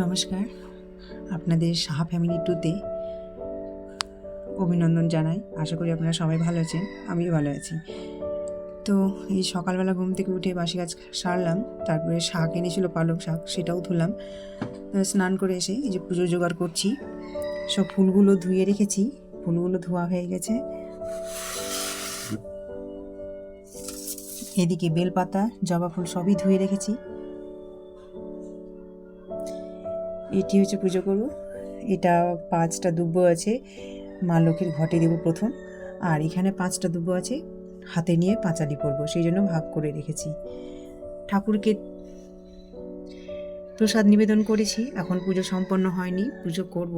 নমস্কার। আপনাদের সাহা ফ্যামিলি টুতে অভিনন্দন জানাই। আশা করি আপনারা সবাই ভালো আছেন, আমিও ভালো আছি। তো এই সকালবেলা ঘুম থেকে উঠে বাসি গাছ সারলাম, তারপরে শাক এনেছিল, পালক শাক, সেটাও ধুলাম। স্নান করে এসে এই যে পুজো জোগাড় করছি। সব ফুলগুলো ধুয়ে রেখেছি, ফুলগুলো ধোয়া হয়ে গেছে। এদিকে বেলপাতা, জবা ফুল সবই ধুয়ে রেখেছি। এটি হচ্ছে পুজো করব। এটা পাঁচটা দুব্ব আছে, মা লক্ষ্মীর ঘটে দেবো প্রথম। আর এখানে পাঁচটা দুব্ব আছে, হাতে নিয়ে পাঁচালি করব সেই জন্য ভাগ করে রেখেছি। ঠাকুরকে প্রসাদ নিবেদন করেছি, এখন পুজো সম্পন্ন হয়নি, পুজো করব।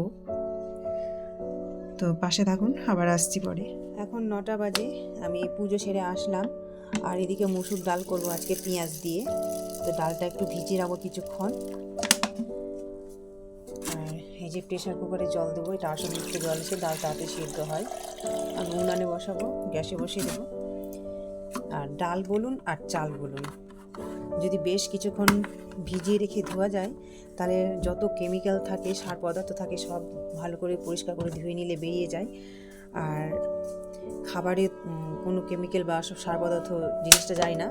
তো পাশে থাকুন, আবার আসছি পরে। এখন নটা বাজে, আমি পুজো সেরে আসলাম। আর এদিকে মুসুর ডাল করব আজকে পেঁয়াজ দিয়ে। তো ডালটা একটু ভিজিয়ে রাখব কিছুক্ষণ। যে প্রেশার কুকারে জল দেবো, এটা আসলযুক্ত জল এসে ডাল তাড়াতাড়ি সিদ্ধ হয়। আমি উনানে বসাবো, গ্যাসে বসিয়ে দেবো। আর ডাল বলুন আর চাল বলুন। যদি বেশ কিছুক্ষণ ভিজিয়ে রেখে ধোয়া যায়, তাহলে যত কেমিক্যাল থাকে, সার পদার্থ থাকে, সব ভালো করে পরিষ্কার করে ধুয়ে নিলে বেরিয়ে যায়। আর খাবারে কোনো কেমিক্যাল বা সব সার পদার্থ জিনিসটা যায় না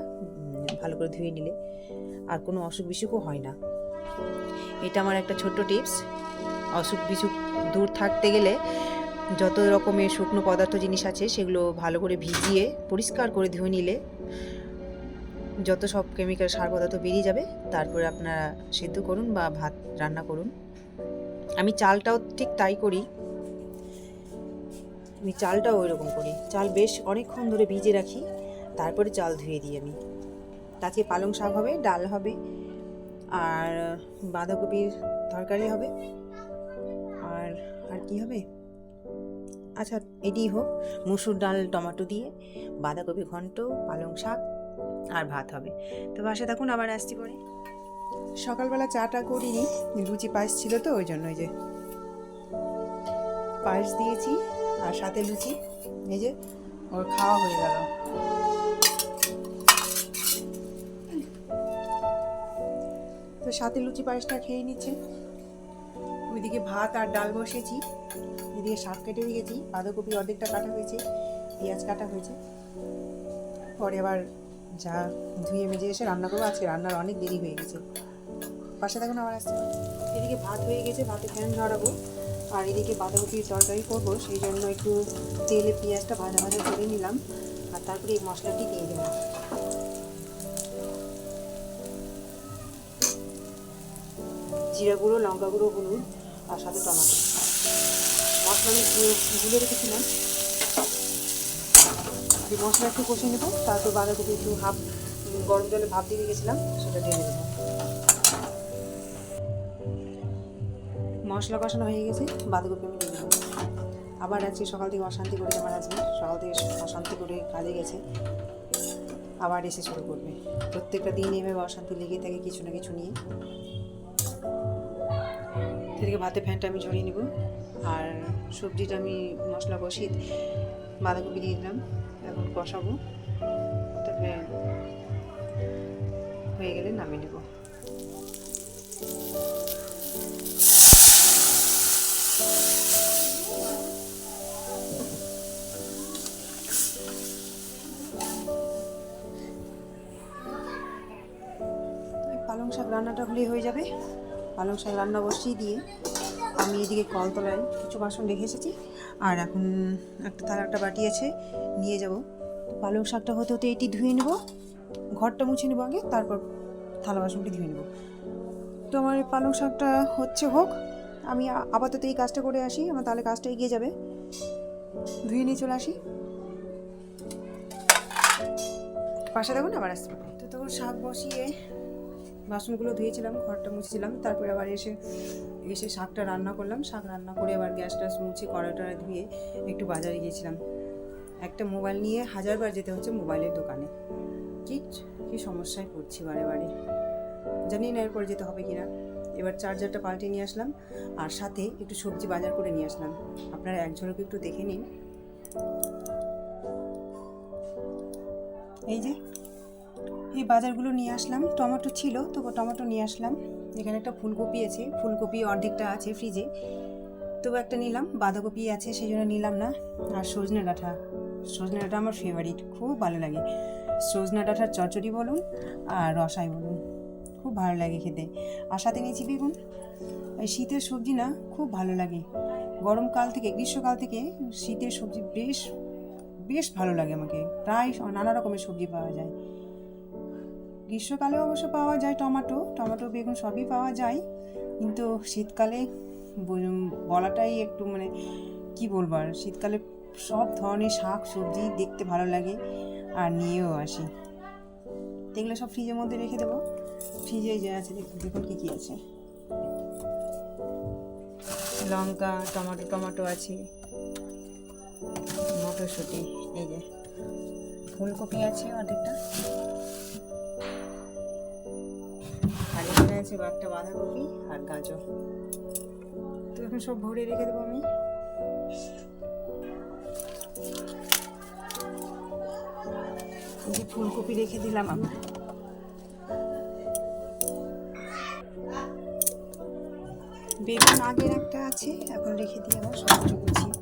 ভালো করে ধুয়ে নিলে। আর কোনো অসুখ বিসুখও হয় না। এটা আমার একটা ছোট্ট টিপস অসুখ বিসুখ দূর থাকতে গেলে যত রকমের শুকনো পদার্থ জিনিস আছে সেগুলো ভালো করে ভিজিয়ে, পরিষ্কার করে ধুয়ে নিলে যত সব কেমিক্যাল সার পদার্থ বেরিয়ে যাবে, তারপরে আপনারা সেদ্ধ করুন বা ভাত রান্না করুন। আমি চালটাও ঠিক তাই করি। আমি চালটাও ওই রকম করি। চাল বেশ অনেকক্ষণ ধরে ভিজে রাখি, তারপরে চাল ধুয়ে দিই আমি। তাতে পালং শাক হবে, ডাল হবে, আর বাঁধাকপির তরকারি হবে। আর কি হবে? আচ্ছা এটি হোক। মুসুর ডাল, টমেটো দিয়ে, বাঁধাকপি ঘন্ট, পালং শাক আর ভাত হবে। তো বাসা থাকুন, আবার আসছি পরে। সকালবেলা চাটা করিনি, লুচি পায়েস ছিল তো, ওই জন্য ওই যে পায়েস দিয়েছি আর সাথে লুচি। এই যে, ওর খাওয়া হয়ে গেল। তো সাথে লুচি পায়েসটা খেয়ে নিচ্ছে। ওইদিকে ভাত আর ডাল বসেছি, এদিকে শাক কেটে দিয়েছি বাঁধাকপি অর্ধেকটা কাটা হয়েছে, পেঁয়াজ কাটা হয়েছে। পরে আবার যা ধুয়ে মেজে এসে রান্না করব, আজকে রান্নার অনেক দেরি হয়ে গেছে। পাশে থাকুন, আবার আসছে। এদিকে ভাত হয়ে গেছে ভাতে ফ্যান ধরাবো, আর এদিকে বাঁধাকপির তরকারি করব, সেই জন্য একটু তেলে পেঁয়াজটা ভাজা ভাজা করে নিলাম, আর তারপরে এই মশলাটি দিয়ে দিলাম জিরা গুঁড়ো, লঙ্কা গুঁড়ো, হলুদ আর সাথে টমেটো। মশলা গুলে রেখেছিলাম। এই মশলা একটু কষে নেব, তারপর বাঁধাকপি একটু হাফ গরম জলে ভাপ দিয়ে রেখেছিলাম, সেটা ঢেলে দেবো। মশলা কষানো হয়ে গেছে, বাঁধাকপি আমি দেবো। আবার আজকে সকাল থেকে অশান্তি করেছে আমার হাজব্যান্ড সকাল থেকে অশান্তি করে কাজে গেছে। আবার এসে শুরু করবে। প্রত্যেকটা দিন এভাবে অশান্তি লেগে থাকে কিছু না কিছু নিয়ে। সেদিকে ভাতে ফ্যানটা আমি ঝরিয়ে নিব। আর সবজিটা আমি মশলা কষিয়ে বাঁধাকপি দিয়ে দিলাম। এখন কষাবো। তারপরে হয়ে গেলে নামিয়ে নেব। পালং শাক রান্নাটা হলেই হয়ে যাবে। পালং শাক রান্না বসিয়ে দিয়ে আমি এদিকে কলতলায় কিছু বাসন রেখে এসেছি। আর এখন একটা থালা, একটা বাটি আছে, নিয়ে যাব। পালং শাকটা হতে হতে এটি ধুয়ে নেব, ঘরটা মুছে নেব আগে, তারপর থালা বাসনটি ধুয়ে নেব। তো আমার পালং শাকটা হচ্ছে হোক, আমি আপাতত এই কাজটা করে আসি, আমার তাহলে কাজটা এগিয়ে যাবে। ধুয়ে নিয়ে চলে আসি। পাশে দেখুন, আবার আসতে তো তখন শাক বসিয়ে বাসনগুলো ধুয়েছিলাম, ঘরটা মুছেছিলাম, তারপরে আবার এসে এসে শাকটা রান্না করলাম। শাক রান্না করে আবার গ্যাস ট্যাস মুছে কড়াইটা ধুয়ে একটু বাজারে গিয়েছিলাম। একটা মোবাইল নিয়ে হাজারবার যেতে হচ্ছে মোবাইলের দোকানে। কি কি সমস্যায় পড়ছি বারে বারে। জানি না এরপরে যেতে হবে কিনা। এবার চার্জারটা পাল্টে নিয়ে আসলাম, আর সাথে একটু সবজি বাজার করে নিয়ে আসলাম। আপনারা এক ঝলক একটু দেখে নিন। এই যে এই বাজারগুলো নিয়ে আসলাম। টমেটো ছিল তো টমেটো নিয়ে আসলাম। এখানে একটা ফুলকপি আছে, ফুলকপি অর্ধেকটা আছে ফ্রিজে তবু একটা নিলাম, বাঁধাকপি আছে, সেই জন্য নিলাম না। আর সজনে ডাঁটা সজনে ডাঁটা আমার ফেভারিট খুব ভালো লাগে। সজনে ডাঁটার চচ্চড়ি বলুন আর রসাই বলুন, খুব ভালো লাগে খেতে। আর সাথে নিয়েছি বেগুন। এই শীতের সবজি না, খুব ভালো লাগে। গরমকাল থেকে, গ্রীষ্মকাল থেকে শীতের সবজি বেশ বেশ ভালো লাগে আমাকে। প্রায় নানা রকমের সবজি পাওয়া যায়। গ্রীষ্মকালে অবশ্য পাওয়া যায় টমেটো টমেটো, বেগুন সবই পাওয়া যায়। কিন্তু শীতকালে বলাটাই একটু মানে কি বলব আর, শীতকালে সব ধরনের শাক, সবজি দেখতে ভালো লাগে আর নিয়েও আসি। এগুলো সব ফ্রিজের মধ্যে রেখে দেবো। ফ্রিজে যে আছে দেখুন দেখুন কী কী আছে। লঙ্কা, টমেটো টমেটো আছে। মটরশুঁটি, এই যে। ফুলকপি আছে অর্ধেকটা। আছে একটা বাঁধাকপি আর গাজর। তো এখন সব ভরে রেখে দেবো আমি। ফুলকপি রেখে দিলাম আমি। বেগুন আগের একটা আছে, এখন রেখে দিয়ে আবার সবজি গুছিয়ে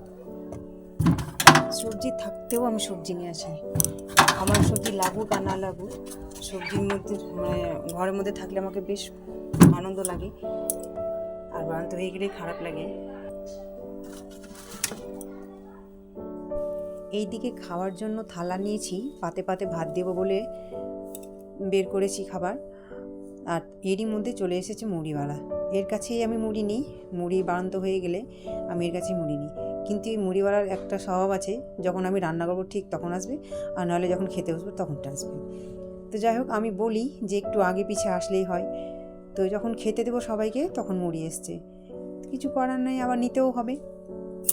সবজি থাকতেও আমি সবজি নিয়ে আসি আমার সবজি লাগুক আর না লাগুক, সবজির মধ্যে মানে ঘরের মধ্যে থাকলে আমাকে বেশ আনন্দ লাগে। আর বারান্ত হয়ে গেলে খারাপ লাগে। এই দিকে খাওয়ার জন্য থালা নিয়েছি, পাতে পাতে ভাত দেবো বলে বের করেছি খাবার। আর এরই মধ্যে চলে এসেছে মুড়িওয়ালা। এর কাছেই আমি মুড়ি নিই। মুড়ি বারান্ত হয়ে গেলে আমি এর কাছেই মুড়ি নিই। কিন্তু এই মুড়িওয়ালার একটা স্বভাব আছে, যখন আমি রান্না করব ঠিক তখন আসবে, আর নাহলে যখন খেতে বসবো তখনটা আসবে। তো যাই হোক, আমি বলি যে একটু আগে পিছে আসলেই হয়। তো যখন খেতে দেবো সবাইকে, তখন মুড়ি এসছে। কিছু করার নেই, আবার নিতেও হবে।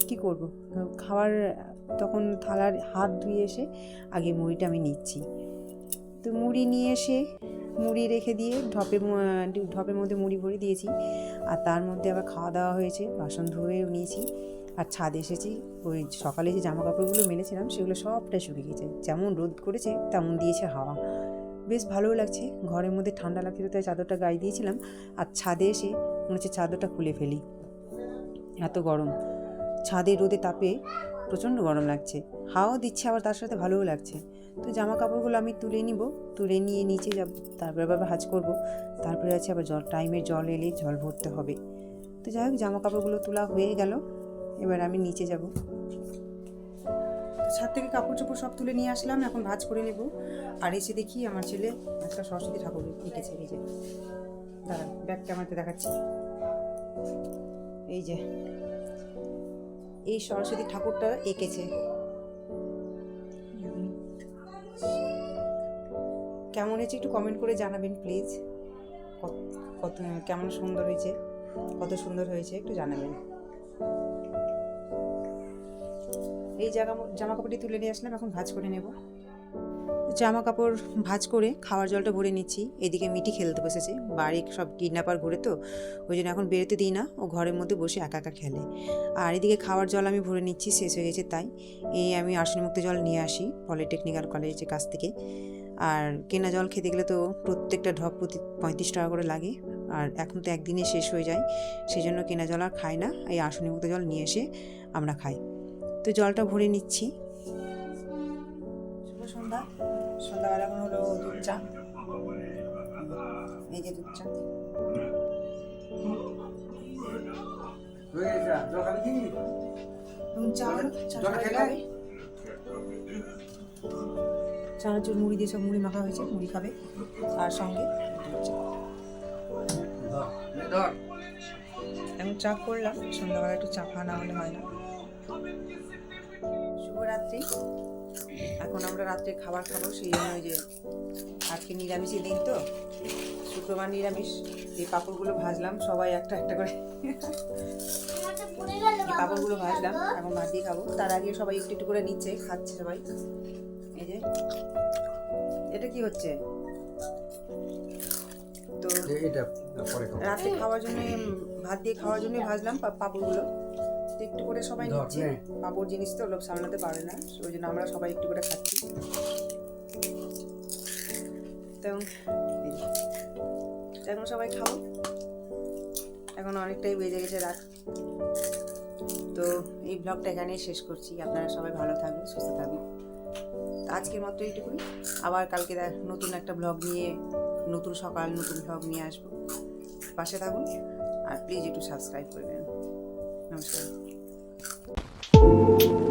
কি করব? খাবার, তখন থালার হাত ধুয়ে এসে আগে মুড়িটা আমি নিচ্ছি। তো মুড়ি নিয়ে এসে, মুড়ি রেখে দিয়ে ঢপে ঢপের মধ্যে মুড়ি ভরে দিয়েছি। আর তার মধ্যে আবার খাওয়া দাওয়া হয়েছে, বাসন ধুয়েও নিয়েছি। আর ছাদ এসেছি, ওই সকালে যে জামা কাপড়গুলো মেলেছিলাম, সেগুলো সবটাই শুকিয়ে গেছে। যেমন রোদ করেছে, তেমন দিয়েছে হাওয়া। বেশ ভালোও লাগছে। ঘরের মধ্যে ঠান্ডা লাগছিল তাই চাদরটা গায়ে দিয়েছিলাম। আর ছাদে এসে মনে হচ্ছে চাদরটা খুলে ফেলি। এত গরম। ছাদে রোদে তাপে প্রচণ্ড গরম লাগছে। হাওয়াও দিচ্ছে আবার তার সাথে ভালোও লাগছে। তো জামা কাপড়গুলো আমি তুলে নিব। তুলে নিয়ে নিচে যাব, তারপরে আবার ভাজ করব। তারপরে আছে আবার জল, টাইমে জল এলে জল ভরতে হবে। তো যাই হোক জামা কাপড়গুলো তোলা হয়ে গেল। এবার আমি নিচে যাব। ছাদ থেকে কাপড় চোপড় সব তুলে নিয়ে আসলাম, এখন ভাজ করে নেব। আর এসে দেখি আমার ছেলে একটা সরস্বতী ঠাকুর এঁকেছে এই যে দাঁড়া ব্যাগ ক্যামেরাতে দেখাচ্ছি। এই যে, এই সরস্বতী ঠাকুরটা এঁকেছে। কেমন হয়েছে একটু কমেন্ট করে জানাবেন প্লিজ কত কেমন সুন্দর হয়েছে, কত সুন্দর হয়েছে একটু জানাবেন। এই জামা জামা কাপড়টি তুলে নিয়ে আসলাম, এখন ভাজ করে নেব। জামা কাপড় ভাজ করে খাওয়ার জলটা ভরে নিচ্ছি। এদিকে মিটি খেলতে বসেছে। বাড়ি সব কিডন্যাপার ঘুরে তো, ওই জন্য এখন বেরোতে দিই না। ও ঘরের মধ্যে বসে একা একা খেলে। আর এদিকে খাওয়ার জল আমি ভরে নিচ্ছি, শেষ হয়ে গেছে তাই। এই আমি আর্সেনিমুক্ত জল নিয়ে আসি, পলিটেকনিক্যাল কলেজের কাছ থেকে। আর কেনা জল খেতে গেলে তো প্রত্যেকটা ঢপ প্রতি পঁয়ত্রিশ টাকা করে লাগে। আর এখন তো একদিনে শেষ হয়ে যায় সেই জন্য কেনা জল আর খাই না। এই আর্সেনিমুক্ত জল নিয়ে এসে আমরা খাই। তো জলটা ভরে নিচ্ছি। শুভ সন্ধ্যা। সন্ধ্যাবেলা এখন হলো দুধ চা। এই যে দুধ চা। চানাচুর মুড়ি দিয়ে সব মুড়ি মাখা হয়েছে। মুড়ি খাবে আর সঙ্গে এখন চা করলাম। সন্ধ্যাবেলা একটু চা খাওয়া না হলে হয় না। শুভরাত্রি। এখন আমরা রাত্রে খাবার খাব সেই জন্য ওই যে আজকে নিরামিষের দিন তো। শুক্রবার নিরামিষ এই পাঁপড়গুলো ভাজলাম সবাই একটা একটা করে। এই পাঁপড়গুলো ভাজলাম এখন ভাত দিয়ে খাব। তার আগে সবাই একটু একটু করে নিচ্ছে খাচ্ছে সবাই। এই যে এটা কি হচ্ছে? তো এটা পরে খাব। রাতে খাওয়ার জন্য ভাত দিয়ে খাওয়ার জন্য ভাজলাম পাঁপড়গুলো। একটু করে সবাই নিচ্ছে। পাঁপড় জিনিস তো লোক সামলাতে পারে না ওই জন্য আমরা সবাই একটু করে খাচ্ছি। তো এখন সবাই খাব। এখন অনেকটাই বেজে গেছে রাত। তো এই ব্লগটা এখানেই শেষ করছি। আপনারা সবাই ভালো থাকবেন সুস্থ থাকবেন। তো আজকের মতো এইটুকুই। আবার কালকে দেখ- নতুন একটা ব্লগ নিয়ে নতুন সকাল নতুন ব্লগ নিয়ে আসব। পাশে থাকুন। আর প্লিজ একটু সাবস্ক্রাইব করবেন। নমস্কার। thank you.